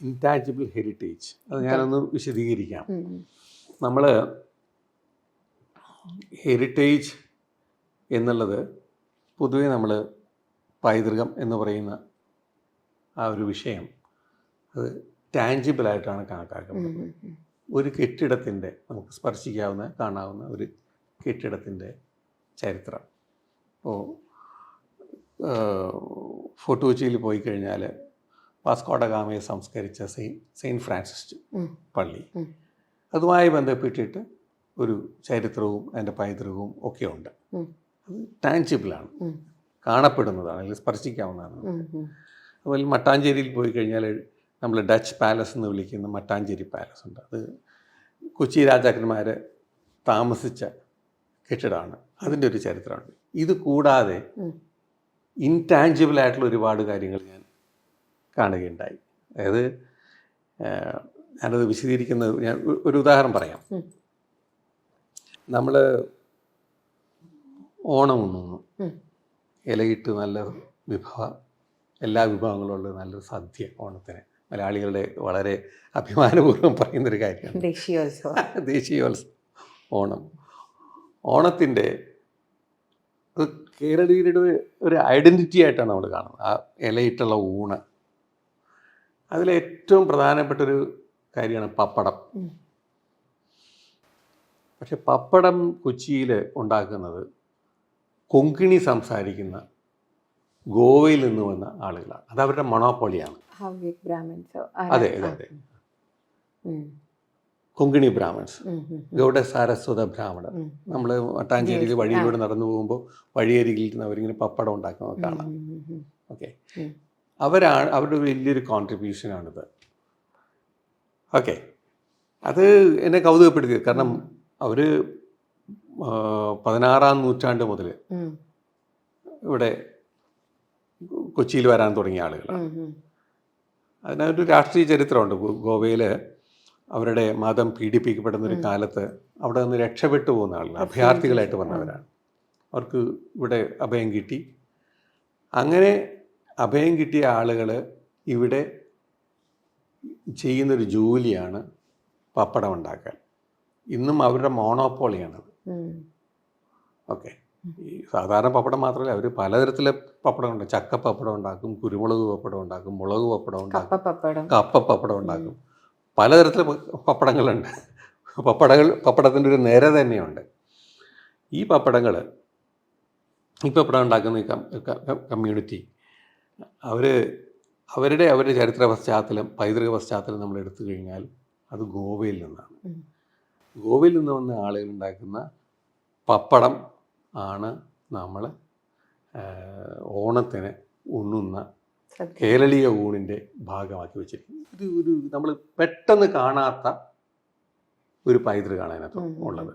Intangible heritage അത് ഞാനൊന്ന് വിശദീകരിക്കാം. നമ്മൾ ഹെറിറ്റേജ് എന്നുള്ളത് പൊതുവെ നമ്മൾ പൈതൃകം എന്ന് പറയുന്ന ആ ഒരു വിഷയം. അത് ടാഞ്ചിബിളായിട്ടാണ് കണക്കാക്കുന്നത് ഒരു കെട്ടിടത്തിന്റെ നമുക്ക് സ്പർശിക്കാവുന്ന കാണാവുന്ന ഒരു കെട്ടിടത്തിന്റെ ചരിത്രം. ഇപ്പോൾ ഫോർട്ട് കൊച്ചിയിൽ പോയി കഴിഞ്ഞാൽ വാസ്കോഡഗാമയെ സംസ്കരിച്ച സെയിൻ സെയിന്റ് ഫ്രാൻസിസ് പള്ളി. അതുമായി ബന്ധപ്പെട്ടിട്ട് ഒരു ചരിത്രവും അതിന്റെ പൈതൃകവും ഒക്കെ ഉണ്ട്. അത് ടാൻജിബിളാണ്. കാണപ്പെടുന്നതാണ് അല്ലെങ്കിൽ സ്പർശിക്കാവുന്നതാണ്. അതുപോലെ മട്ടാഞ്ചേരിയിൽ പോയി കഴിഞ്ഞാൽ നമ്മൾ ഡച്ച് പാലസ് എന്ന് വിളിക്കുന്ന മട്ടാഞ്ചേരി പാലസ് ഉണ്ട്. അത് കൊച്ചി രാജാക്കന്മാർ താമസിച്ച കെട്ടിടമാണ്. അതിന്റെ ഒരു ചരിത്രമുണ്ട്. ഇത് കൂടാതെ. ഇൻടാഞ്ചിബിൾ ആയിട്ടുള്ള ഒരുപാട് കാര്യങ്ങൾ ഞാൻ കാണുകയുണ്ടായി. അതായത് ഞാനത് വിശദീകരിക്കുന്നത് ഞാൻ ഒരു ഉദാഹരണം പറയാം. നമ്മൾ ഓണം ഉണ്ണുന്നു ഇലയിട്ട് നല്ല വിഭവ എല്ലാ വിഭവങ്ങളും ഉള്ള നല്ലൊരു സദ്യ ഓണത്തിന്. മലയാളികളുടെ വളരെ അഭിമാനപൂർവം പറയുന്നൊരു കാര്യമാണ്. ദേശീയോത്സവം. ദേശീയോത്സവം ഓണം. ഓണത്തിന്റെ അത് കേരളീയരുടെ ഒരു ഐഡന്റിറ്റി ആയിട്ടാണ് നമ്മൾ കാണുന്നത്. ആ ഇലയിട്ടുള്ള ഊണ് അതിലേറ്റവും പ്രധാനപ്പെട്ടൊരു കാര്യമാണ് പപ്പടം. പക്ഷെ പപ്പടം കൊച്ചിയിൽ ഉണ്ടാക്കുന്നത് കൊങ്കിണി സംസാരിക്കുന്ന ഗോവയിൽ നിന്ന് വന്ന ആളുകളാണ്. അത് അവരുടെ മണോപ്പൊളിയാണ് അതെ അതെ അതെ. കൊങ്കിണി ബ്രാഹ്മൺസ് ഗൗഡ സാരസ്വത ബ്രാഹ്മണർ നമ്മൾ മട്ടാഞ്ചേരിയിൽ വഴിയിലൂടെ നടന്നു പോകുമ്പോൾ വഴിയരികിൽ അവരിങ്ങനെ പപ്പടം ഉണ്ടാക്കുന്നത് കാണാം. ഓക്കെ. അവരാണ് അവരുടെ വലിയൊരു കോൺട്രിബ്യൂഷനാണിത് ഓക്കെ അത് എന്നെ കൗതുകപ്പെടുത്തി കാരണം അവർ പതിനാറാം നൂറ്റാണ്ട് മുതൽ ഇവിടെ കൊച്ചിയിൽ വരാൻ തുടങ്ങിയ ആളുകളാണ്. അതിനൊരു രാഷ്ട്രീയ ചരിത്രമുണ്ട്. ഗോവയിൽ അവരുടെ മതം പീഡിപ്പിക്കപ്പെടുന്ന ഒരു കാലത്ത് അവിടെ നിന്ന് രക്ഷപ്പെട്ടു പോകുന്ന ആളുകൾ അഭയാർത്ഥികളായിട്ട് വന്നവരാണ്. അവർക്ക് ഇവിടെ അഭയം കിട്ടി. അങ്ങനെ അഭയം കിട്ടിയ ആളുകൾ ഇവിടെ ചെയ്യുന്നൊരു ജോലിയാണ് പപ്പടം ഉണ്ടാക്കാൻ. ഇന്നും അവരുടെ മോണോപോളിയാണത്. ഓക്കെ. ഈ സാധാരണ പപ്പടം മാത്രമല്ല അവർ പലതരത്തിലെ പപ്പടം ഉണ്ട്. ചക്ക പപ്പടം ഉണ്ടാക്കും കുരുമുളക് പപ്പടം ഉണ്ടാക്കും മുളക് പപ്പടം ഉണ്ടാക്കും കപ്പ പപ്പടം ഉണ്ടാക്കും. പലതരത്തിലെ പപ്പടങ്ങളുണ്ട്. പപ്പടങ്ങൾ പപ്പടത്തിന്റെ ഒരു നിര തന്നെയുണ്ട്. ഈ പപ്പടങ്ങൾ ഈ പപ്പടം ഉണ്ടാക്കുന്ന കമ്മ്യൂണിറ്റി അവർ അവരുടെ അവരുടെ ചരിത്ര പശ്ചാത്തലം പൈതൃക പശ്ചാത്തലം നമ്മൾ എടുത്തു കഴിഞ്ഞാൽ അത് ഗോവയിൽ നിന്നാണ്. ഗോവയിൽ നിന്ന് വന്ന ആളുകൾ ഉണ്ടാക്കുന്ന പപ്പടം ആണ് നമ്മൾ ഓണത്തിന് ഉണ്ണുന്ന കേരളീയ ഊണിന്റെ ഭാഗമാക്കി വെച്ചിരിക്കുന്നത്. ഇത് ഒരു നമ്മൾ പെട്ടെന്ന് കാണാത്ത ഒരു പൈതൃകമാണ് അതിനകത്ത് ഉള്ളത്.